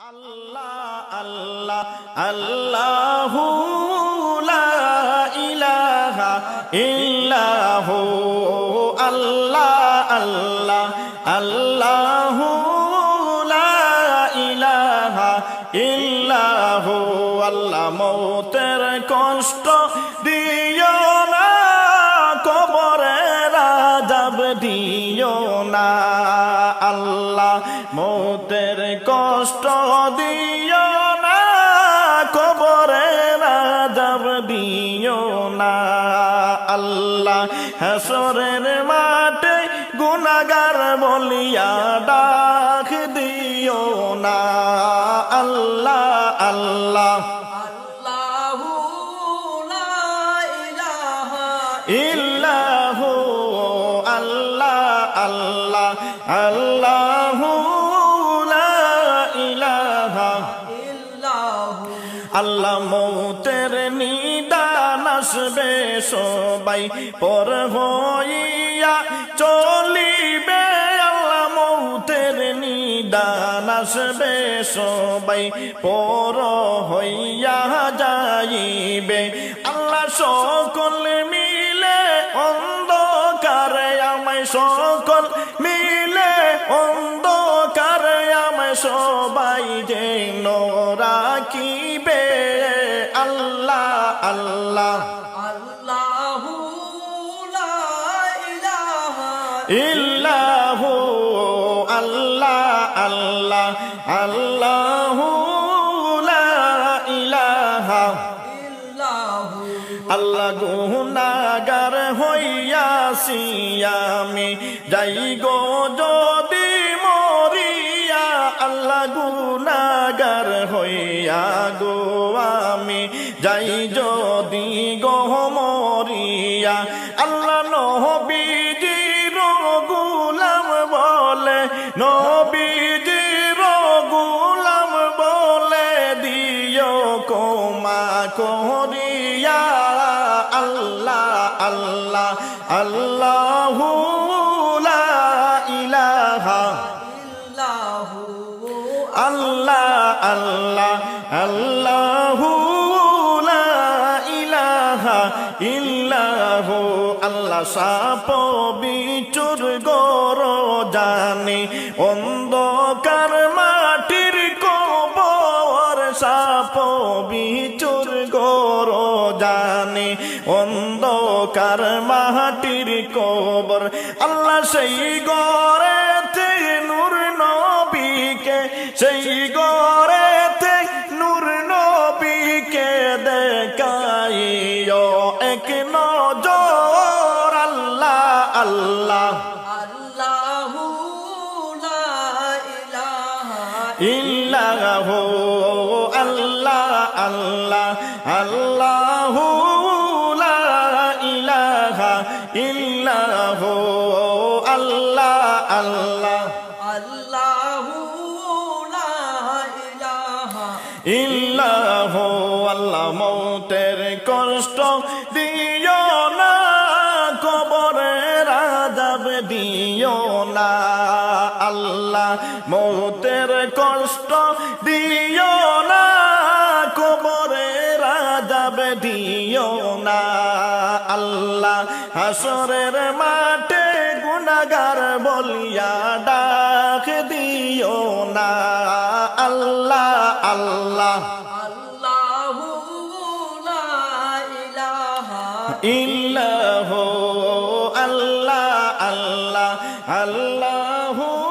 আল্লাহ আল্লাহ আল্লাহু ইলাহা ইল্লাহু আল্লাহ আল্লাহ আল্লাহু ইলাহা ইল্লাহু। আল্লাহ মৌতের কষ্ট আজাব দিও না। আল্লাহ মৌতের কষ্ট দিও না কবরের আজাব দিও না। আল্লাহ হাসরের মাঠে গুনাগার বলিয়া ডাক দিও না। আল্লাহ আল্লাহ। আল্লাহু আল্লাহ আল্লাহ আল্লাহ মৌতের নিদান আসবে, সবাই পর হইয়া চলিবে। আল্লাহ মৌতের নিদান আসবে, সবাই পর হইয়া যাইবে। আল্লাহ সকল মিলে সবাই যেন রাখিবে। আল্লাহ আল্লাহ। আল্লাহু ইল্লাহু আল্লাহ আল্লাহ। আল্লাহু লা ইলাহা। আল্লাহ গুনাগার হইয়াছি আমি। যাই গো হইয়া গো আমি যাই যদি গো মরিয়া আল্লাহ নহবিজির গুলাম বলে নবীজির গুলাম বলে দিও কোমা করিয়া। আল্লাহ আল্লাহ আল্লাহু লা ইলাহা ইল্লাহু আল্লাহ সাপ বিচুর গর জানি অন্ধকার মাটির কবর সাপ বিচুর গর জানি অন্ধকার মাটির কবর আল্লাহ সেই গড়েতে নূর নবীকে সেই গড়েতে নজর আল্লাহ আল্লাহ। আল্লাহু লা ইলাহা ইল্লাহু আল্লাহ আল্লাহ। আল্লাহু লা ইলাহা ইল্লাহু আল্লাহ আল্লাহ। আল্লাহু লা ইলাহা ইল্লাহু আল্লাহ মৌতের কষ্ট দিও না। আল্লাহ মৌতের কষ্ট দিও না কবরের আজাব দিও না। আল্লাহ হাসরের মাঠে গুনাগার বলিয়া ডাক দিও না। আল্লাহ আল্লাহ। ইল্লাহু আল্লাহ